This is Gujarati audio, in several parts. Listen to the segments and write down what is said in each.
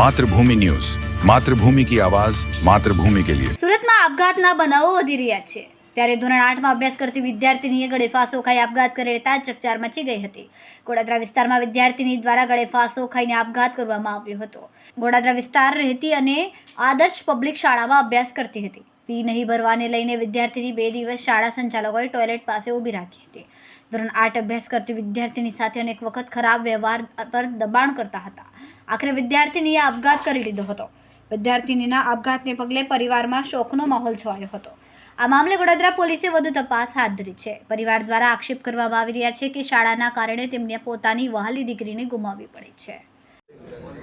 માતૃભૂમિ ન્યૂઝ. માતૃભૂમિ કી આવાજ, માતૃભૂમિ કે લિયે. સુરતમાં આપઘાતના બનાવો વધી રહ્યા છે. ત્યારે ધોરણ આઠમાં અભ્યાસ કરતી વિદ્યાર્થીનીએ ગળે ફાંસો ખાઈ આપઘાત કરે કરેતા ચકચાર મચી ગઈ હતી. ગોડાદરા વિસ્તારમાં વિદ્યાર્થીની દ્વારા ગળે ફાંસો ખાઈને આપઘાત કરવામાં આવ્યો હતો. ગોડાદરા વિસ્તાર રહેતી અને આદર્શ પબ્લિક શાળામાં અભ્યાસ કરતી હતી. ફી નહીં ભરવાને લઈને વિદ્યાર્થીની બે દિવસ શાળા સંચાલકોએ ટોયલેટ પાસે ઊભી રાખી હતી. ધોરણ આઠ અભ્યાસ કરતી વિદ્યાર્થીની સાથે અનેક વખત ખરાબ વ્યવહાર પર દબાણ કરતા હતા. આખરે વિદ્યાર્થીનીએ આપઘાત કરી લીધો હતો. વિદ્યાર્થીનીના આપઘાતને પગલે પરિવારમાં શોકનો માહોલ છવાયો હતો. આ મામલે વડોદરા પોલીસે વધુ તપાસ હાથ ધરી છે. પરિવાર દ્વારા આક્ષેપ કરવામાં આવી રહ્યા છે કે શાળાના કારણે તેમને પોતાની વહાલી દીકરીને ગુમાવવી પડી છે.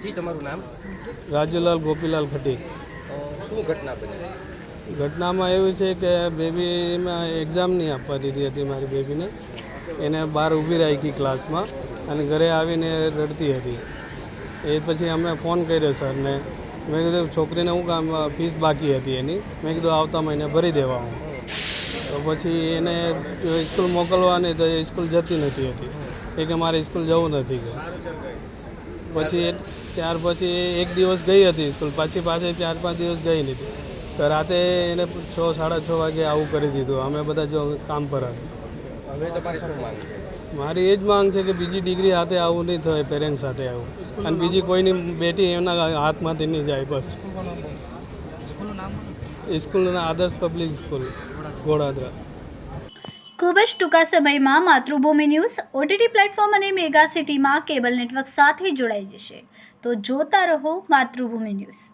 જી તમારું નામ? રાજુલાલ ગોપીલાલ ખટી. શું ઘટના બની? ઘટનામાં એવું છે કે બેબીમાં એક્ઝામ નહીં આપવા દીધી હતી મારી બેબીને. એને બહાર ઊભી રાખી ક્લાસમાં અને ઘરે આવીને રડતી હતી. એ પછી અમે ફોન કર્યો સરને મેં કીધું, છોકરીને હું કામ ફીસ બાકી હતી એની. મેં કીધું, આવતા મહિને ભરી દેવા હું. તો પછી એને સ્કૂલ મોકલવાની તો એ સ્કૂલ જતી નથી હતી. એ કે મારે સ્કૂલ જવું નથી પછી ત્યાર પછી એક દિવસ ગઈ હતી સ્કૂલ. પાછી પાછી ચાર પાંચ દિવસ ગઈ નથી. તો રાતે એને છ સાડા છ વાગે આવું કરી દીધું. અમે બધા જો કામ પર હતા હવે તમારી શું માંગ છે? મારી એ જ માંગ છે કે બીજી ડિગ્રી હાથે આવું નહીં થાય પેરેન્ટ્સ સાથે આવું. અને બીજી કોઈની બેટી એમના હાથમાંથી નહીં જાય બસ. સ્કૂલના આદર્શ પબ્લિક સ્કૂલ ઘોડાદરા ખૂબ જ ટૂંકા સમયમાં માતૃભૂમિ ન્યૂઝ ઓટીટી પ્લેટફોર્મ અને મેગા સિટીમાં કેબલ નેટવર્ક સાથે જોડાઈ જશે. તો જોતા રહો માતૃભૂમિ ન્યૂઝ.